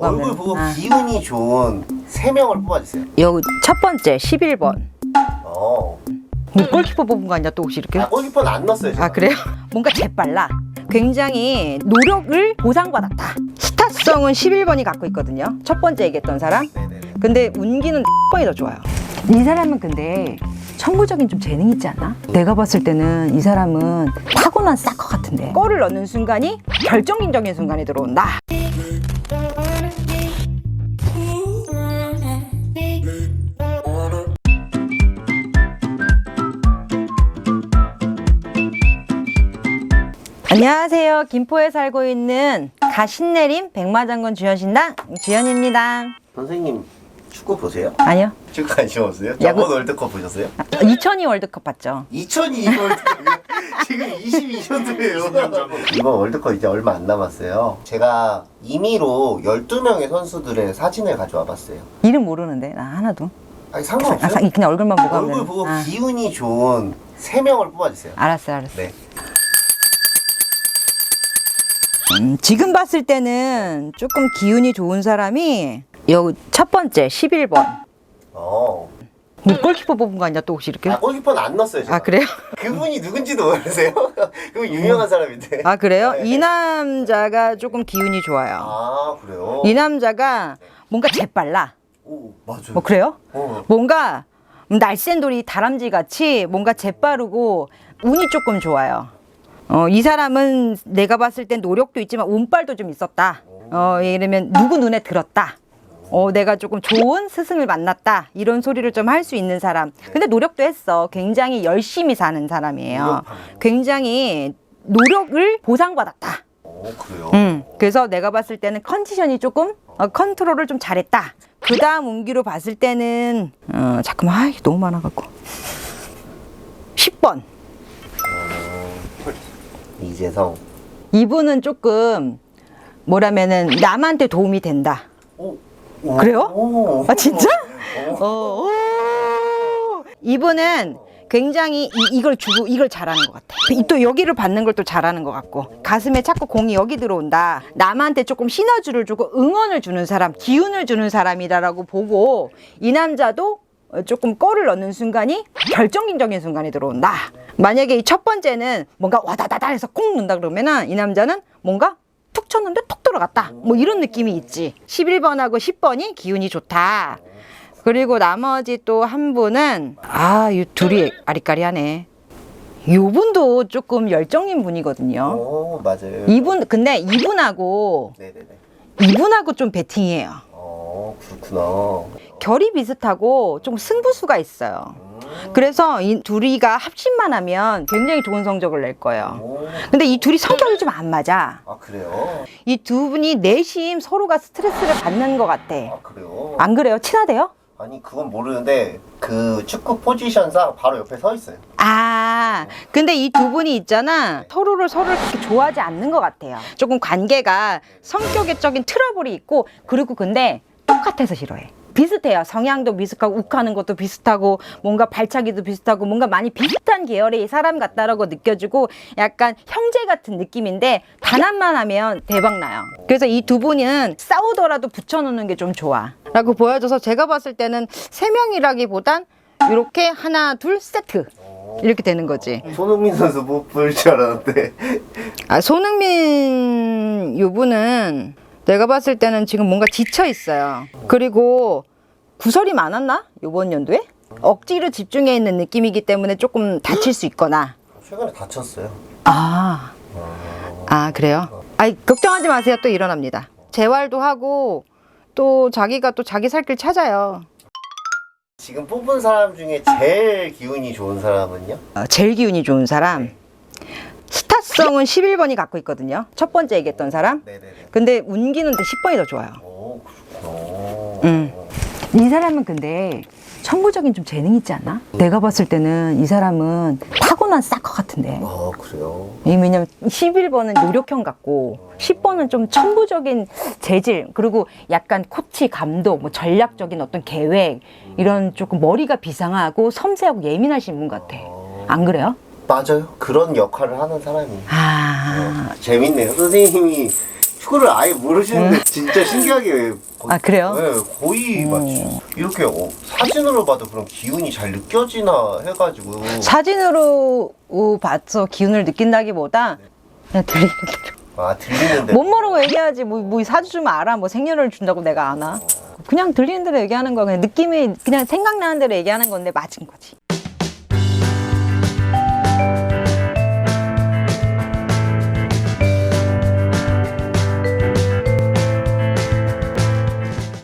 얼굴 보고 아. 기운이 좋은 세 명을 뽑아주세요. 여기 첫 번째 11번. 어. 뭐 골키퍼 뽑은 거 아니야 또 혹시 이렇게? 아, 골키퍼는 안 넣었어요. 제가. 아 그래요? 뭔가 재빨라. 굉장히 노력을 보상받았다. 스타성은 11번이 갖고 있거든요. 첫 번째 얘기했던 사람. 네네네. 근데 운기는 번이 더 좋아요. 이 사람은 근데 천부적인 좀 재능 있지 않나? 내가 봤을 때는 이 사람은 타고난 사커 같은데 골을 넣는 순간이 결정적인 순간이 들어온다. 안녕하세요. 김포에 살고 있는 가신내림 백마장군 주현신당 주현입니다. 선생님 축구 보세요? 아니요. 축구 관심 없어요? 야구- 저번 월드컵 보셨어요? 2002 월드컵 봤죠? 2002 월드컵 지금 22년도예요. 이번 월드컵 이제 얼마 안 남았어요. 제가 임의로 12명의 선수들의 사진을 가져와 봤어요. 이름 모르는데 나 하나도. 아니 아, 상관없어요. 사- 그냥 얼굴만 보고 얼굴 하면. 보고 아, 기운이 좋은 세명을 뽑아주세요. 알았어, 알았어. 네. 음, 지금 봤을 때는 조금 기운이 좋은 사람이 여기 첫 번째 11번. 어. 뭐 골키퍼 뽑은 거 아니야 또 혹시 이렇게? 아, 골키퍼는 안 넣었어요. 제가. 아 그래요? 그분이 누군지도 모르세요? 그분 유명한 사람인데. 아 그래요? 네. 이 남자가 조금 기운이 좋아요. 아, 그래요? 이 남자가 뭔가 재빨라. 오, 맞아요. 뭐 그래요? 어. 뭔가 날쌘 돌이 다람쥐 같이 뭔가 재빠르고 운이 조금 좋아요. 어, 이 사람은 내가 봤을 땐 노력도 있지만 운빨도 좀 있었다. 어, 이러면 누구 눈에 들었다. 어, 내가 조금 좋은 스승을 만났다. 이런 소리를 좀 할 수 있는 사람. 근데 노력도 했어. 굉장히 열심히 사는 사람이에요. 굉장히 노력을 보상받았다. 어, 그래요? 음, 그래서 내가 봤을 때는 컨디션이 조금 어, 컨트롤을 좀 잘했다. 그 다음 운기로 봤을 때는 어, 잠깐만 아, 이게 너무 많아갖고 10번 이재성. 이분은 조금 뭐라면은 남한테 도움이 된다. 오. 오. 그래요? 오. 아 진짜? 어, 오. 이분은 굉장히 이, 이걸 주고 이걸 잘하는 것 같아. 이또 여기를 받는 걸 또 잘하는 것 같고 가슴에 자꾸 공이 여기 들어온다. 남한테 조금 시너지를 주고 응원을 주는 사람, 기운을 주는 사람이다라고 보고 이 남자도 조금 골을 넣는 순간이 결정적인 순간이 들어온다. 만약에 이 첫 번째는 뭔가 와다다다 해서 콩 넣는다 그러면은 이 남자는 뭔가 툭 쳤는데 툭 들어갔다. 뭐 이런 느낌이 있지. 11번하고 10번이 기운이 좋다. 그리고 나머지 또 한 분은 아, 이 둘이 아리까리하네. 이분도 조금 열정인 분이거든요. 오, 맞아요. 이분 근데 이분하고 네네네. 이분하고 좀 배팅이에요. 어, 그렇구나. 결이 비슷하고 좀 승부수가 있어요. 그래서 이 둘이가 합심만 하면 굉장히 좋은 성적을 낼 거예요. 오. 근데 이 둘이 성격이 좀 안 맞아. 아, 그래요? 이 두 분이 내심 서로가 스트레스를 받는 것 같아. 아, 그래요? 안 그래요? 친하대요? 아니, 그건 모르는데 그 축구 포지션상 바로 옆에 서 있어요. 아, 근데 이 두 분이 있잖아. 서로를 서로를 그렇게 좋아하지 않는 것 같아요. 조금 관계가 성격적인 트러블이 있고, 그리고 근데 똑같아서 싫어해. 비슷해요. 성향도 비슷하고, 욱하는 것도 비슷하고, 뭔가 발차기도 비슷하고, 뭔가 많이 비슷한 계열의 사람 같다라고 느껴지고, 약간 형제 같은 느낌인데, 단합만 하면 대박 나요. 그래서 이 두 분은 싸우더라도 붙여놓는 게 좀 좋아. 라고 보여줘서 제가 봤을 때는 세 명이라기보단, 이렇게 하나, 둘, 세트. 이렇게 되는 거지. 손흥민 선수 못 볼 줄 알았는데. 아, 손흥민 유부는 내가 봤을 때는 지금 뭔가 지쳐 있어요. 그리고 구설이 많았나? 요번 연도에? 억지로 집중해 있는 느낌이기 때문에 조금 다칠 수 있거나. 최근에 다쳤어요. 아, 아, 그래요? 아이, 걱정하지 마세요. 또 일어납니다. 재활도 하고 또 자기가 또 자기 살 길 찾아요. 지금 뽑은 사람 중에 제일 기운이 좋은 사람은요? 어, 제일 기운이 좋은 사람. 스타성은 11번이 갖고 있거든요. 첫 번째 얘기했던 사람. 네네네. 근데 운기는 10번이 더 좋아요. 오, 그렇구나. 음. 이 사람은 근데 천부적인 좀 재능 있지 않나? 내가 봤을 때는 이 사람은 타고난 사커 같은데. 아, 그래요? 이 왜냐면 11번은 노력형 같고 10번은 좀 천부적인 재질 그리고 약간 코치 감독 뭐 전략적인 어떤 계획 이런 조금 머리가 비상하고 섬세하고 예민하신 분 같아. 안 그래요? 맞아요. 그런 역할을 하는 사람이. 아, 재밌네요. 선생님이 축구를 아예 모르시는데 진짜 신기하게 거- 아, 그래요? 네, 거의 맞죠. 이렇게 어, 사진으로 봐도 그런 기운이 잘 느껴지나 해가지고 사진으로 어, 봐서 기운을 느낀다기보다 그냥 들리는 대로. 아 들리는데 못 모르고 얘기하지 뭐, 뭐 사주 주면 알아 뭐 생년을 준다고 내가 아나 그냥 들리는 대로 얘기하는 거야 그냥 느낌이 그냥 생각나는 대로 얘기하는 건데 맞은 거지